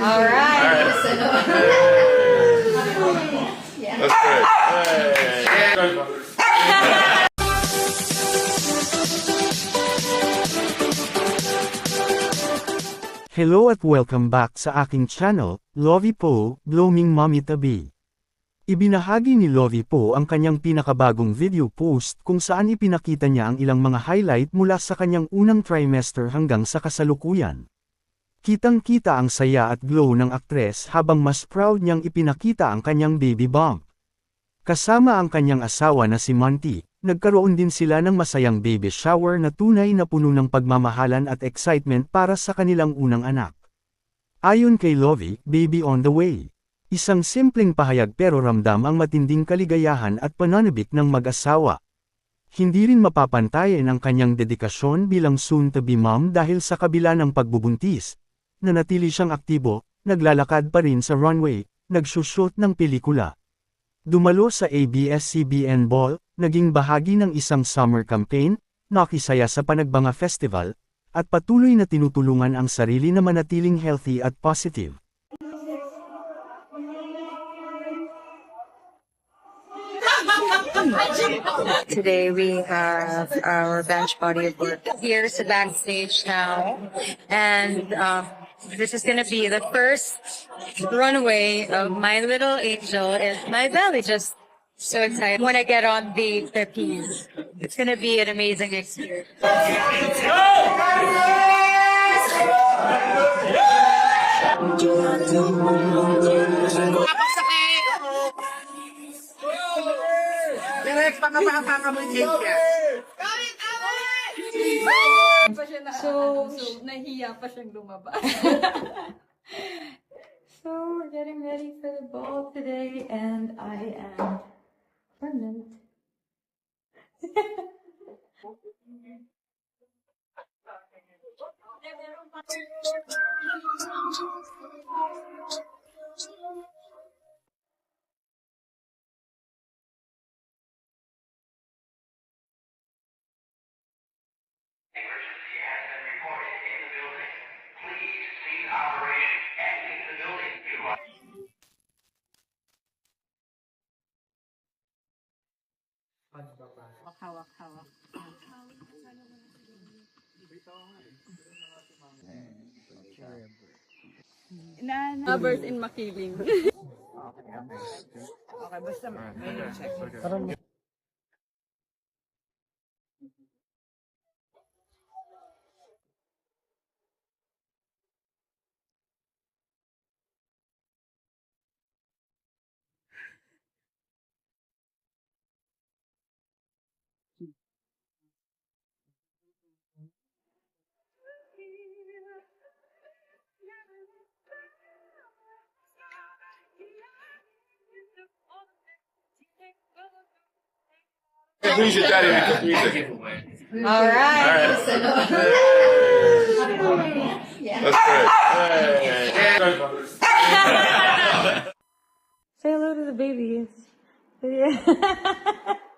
All right. That's great. Hey. Hello at welcome back sa aking channel, Lovie Po, Blooming Mommy Tabi. Ibinahagi ni Lovie Po ang kanyang pinakabagong video post kung saan ipinakita niya ang ilang mga highlight mula sa kanyang unang trimester hanggang sa kasalukuyan. Kitang-kita ang saya at glow ng aktres habang mas proud niyang ipinakita ang kanyang baby bump. Kasama ang kanyang asawa na si Monty, nagkaroon din sila ng masayang baby shower na tunay na puno ng pagmamahalan at excitement para sa kanilang unang anak. Ayon kay Lovie, baby on the way. Isang simpleng pahayag pero ramdam ang matinding kaligayahan at pananabik ng mag-asawa. Hindi rin mapapantayan ang kanyang dedikasyon bilang soon-to-be mom dahil sa kabila ng pagbubuntis. Nanatili siyang aktibo, naglalakad pa rin sa runway, nagsushoot ng pelikula. Dumalo sa ABS-CBN Ball, naging bahagi ng isang summer campaign, nakisaya sa Panagbanga Festival, at patuloy na tinutulungan ang sarili na manatiling healthy at positive. Today we have our bench body of work here to backstage now. And um, this is to be the first runway of my little angel in my belly. Just so excited when I get on the trapeze. It's to be an amazing experience. Pa siya na, so, ah, so, nahiya pa siyang lumabas. so, we're getting ready for the ball today, and I am pregnant. Are Hawak, hawak. Lovers in Makiling. Okay, basta may check. Music, Daddy, because music. All right. That's great. Hey. Say hello to the babies. Yeah.